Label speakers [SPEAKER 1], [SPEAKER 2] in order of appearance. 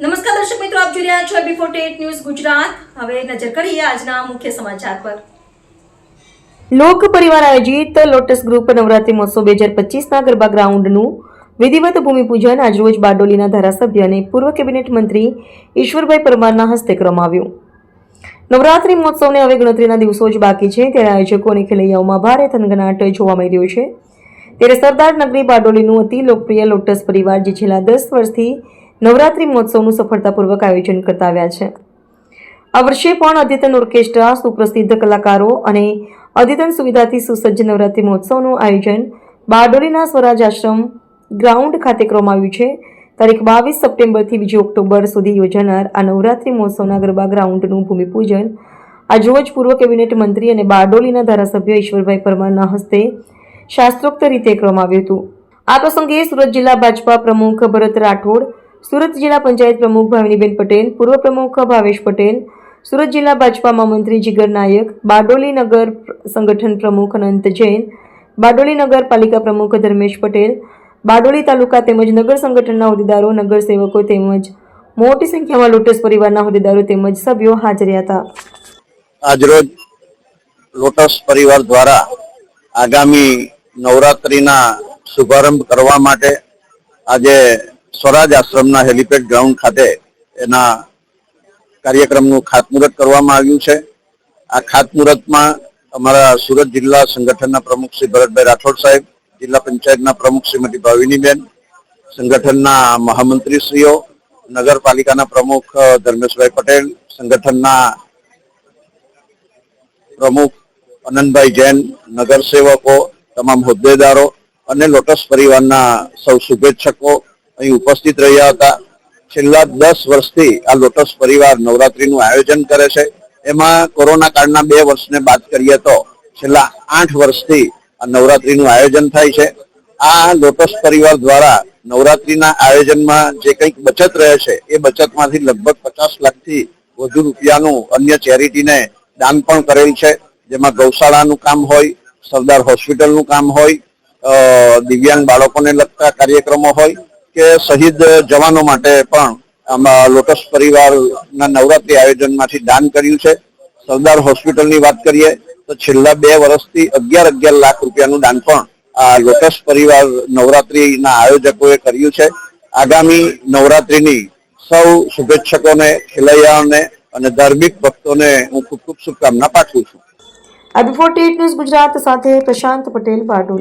[SPEAKER 1] નમસ્કાર દર્શક મિત્રો, આપ જોઈ રહ્યા છો બિફોર ટેટ ન્યૂઝ ગુજરાત. હવે નજર કરીએ આજના મુખ્ય સમાચાર પર. લોક પરિવાર આયોજિત લોટસ ગ્રુપ નવરાત્રી મહોત્સવ બે હજાર પચીસના ગરબા ગ્રાઉન્ડનું વિધિવત ભૂમિપૂજન આજરોજ બારડોલીના ધારાસભ્ય અને પૂર્વ કેબિનેટ મંત્રી ઈશ્વરભાઈ પરમારના હસ્તે કરવામાં આવ્યું. નવરાત્રી મહોત્સવને હવે ગણતરીના દિવસો જ બાકી છે. ત્યારે આયોજકો અને ખેલૈયાઓમાં ભારે થનગનાટ જોવા મળી રહ્યો છે. ત્યારે સરદાર નગરી બારડોલીનું અતિ લોકપ્રિય લોટસ પરિવાર જે છેલ્લા દસ વર્ષથી નવરાત્રી મહોત્સવનું સફળતાપૂર્વક આયોજન કરતા આવ્યા છે. આ વર્ષે પણ અદ્યતન ઓર્કેસ્ટ્રા, સુપ્રસિદ્ધ કલાકારો અને અદ્યતન સુવિધાથી સુસજ્જ નવરાત્રી મહોત્સવનું આયોજન બારડોલીના સ્વરાજ આશ્રમ ગ્રાઉન્ડ ખાતે કરવામાં આવ્યું છે. તારીખ બાવીસ સપ્ટેમ્બરથી બીજી ઓક્ટોબર સુધી યોજાનાર આ નવરાત્રી મહોત્સવના ગરબા ગ્રાઉન્ડનું ભૂમિપૂજન આજરોજ પૂર્વ કેબિનેટ મંત્રી અને બારડોલીના ધારાસભ્ય ઈશ્વરભાઈ પરમારના હસ્તે શાસ્ત્રોક્ત રીતે કરવામાં આવ્યું હતું. આ પ્રસંગે સુરત જિલ્લા ભાજપા પ્રમુખ ભરત રાઠોડ સુરત જિલ્લા પંચાયત પ્રમુખ ભાવિનીબેન પટેલ, પૂર્વ પ્રમુખ ભાવેશ પટેલ, સુરત જિલ્લા ભાજપામાં મંત્રી જીગર નાયક, બારડોલી નગર સંગઠન પ્રમુખ અનંત જૈન, બારડોલી નગરપાલિકા પ્રમુખ ધર્મેશ પટેલ, બારડોલી તાલુકા તેમજ નગર સંગઠનના હોદ્દેદારો, નગર સેવકો તેમજ મોટી સંખ્યામાં લોટસ પરિવારના હોદ્દેદારો તેમજ સભ્યો હાજર હતા.
[SPEAKER 2] આજરોજ લોટસ પરિવાર દ્વારા આગામી નવરાત્રીના શુભારંભ કરવા માટે આજે સ્વરાજ આશ્રમના હેલિપેડ ગ્રાઉન્ડ ખાતે એના કાર્યક્રમનું ખાતમુહૂર્ત કરવામાં આવ્યું છે. આ ખાતમુહૂર્તમાં અમારા સુરત જિલ્લા સંગઠનના પ્રમુખ શ્રી ભરતભાઈ રાઠોડ સાહેબ, જિલ્લા પંચાયતના પ્રમુખ શ્રીમતી ભાવિનીબેન, સંગઠનના મહામંત્રીશ્રીઓ, નગરપાલિકાના પ્રમુખ ધર્મેશભાઈ પટેલ, સંગઠનના પ્રમુખ અનંતભાઈ જૈન, નગરસેવકો, તમામ હોદ્દેદારો અને લોટસ પરિવારના સૌ શુભેચ્છકો અહીં ઉપસ્થિત રહ્યા હતા. છેલ્લા દસ વર્ષથી આ લોટસ પરિવાર નવરાત્રીનું આયોજન કરે છે. એમાં કોરોના કાળના બે વર્ષને બાદ કરીએ તો છેલ્લા આઠ વર્ષથી આ નવરાત્રીનું આયોજન થાય છે. આ લોટસ પરિવાર દ્વારા નવરાત્રીના આયોજનમાં જે કંઈક બચત રહે છે, એ બચતમાંથી લગભગ પચાસ લાખથી વધુ રૂપિયાનું અન્ય ચેરિટીને દાન પણ કરેલ છે. જેમાં ગૌશાળાનું કામ હોય, સરદાર હોસ્પિટલનું કામ હોય દિવ્યાંગ બાળકોને લગતા કાર્યક્રમો હોય કે શહીદ જવાનો માટે પણ લોટસ પરિવારના નવરાત્રી આયોજનમાંથી દાન કર્યું છે. સરદાર હોસ્પિટલની વાત કરીએ તો છેલ્લા બે વર્ષથી અગિયાર અગિયાર લાખ રૂપિયાનું દાન પણ આ લોટસ પરિવાર નવરાત્રીના આયોજકોએ કર્યું છે. આગામી નવરાત્રીની સૌ શુભેચ્છકોને, ખેલૈયાઓને અને ધાર્મિક ભક્તોને હું ખૂબ ખૂબ શુભકામના પાઠવું છું.
[SPEAKER 1] આ બિફોર ટેટ ન્યૂઝ ગુજરાત સાથે પ્રશાંત પટેલ બારડોલી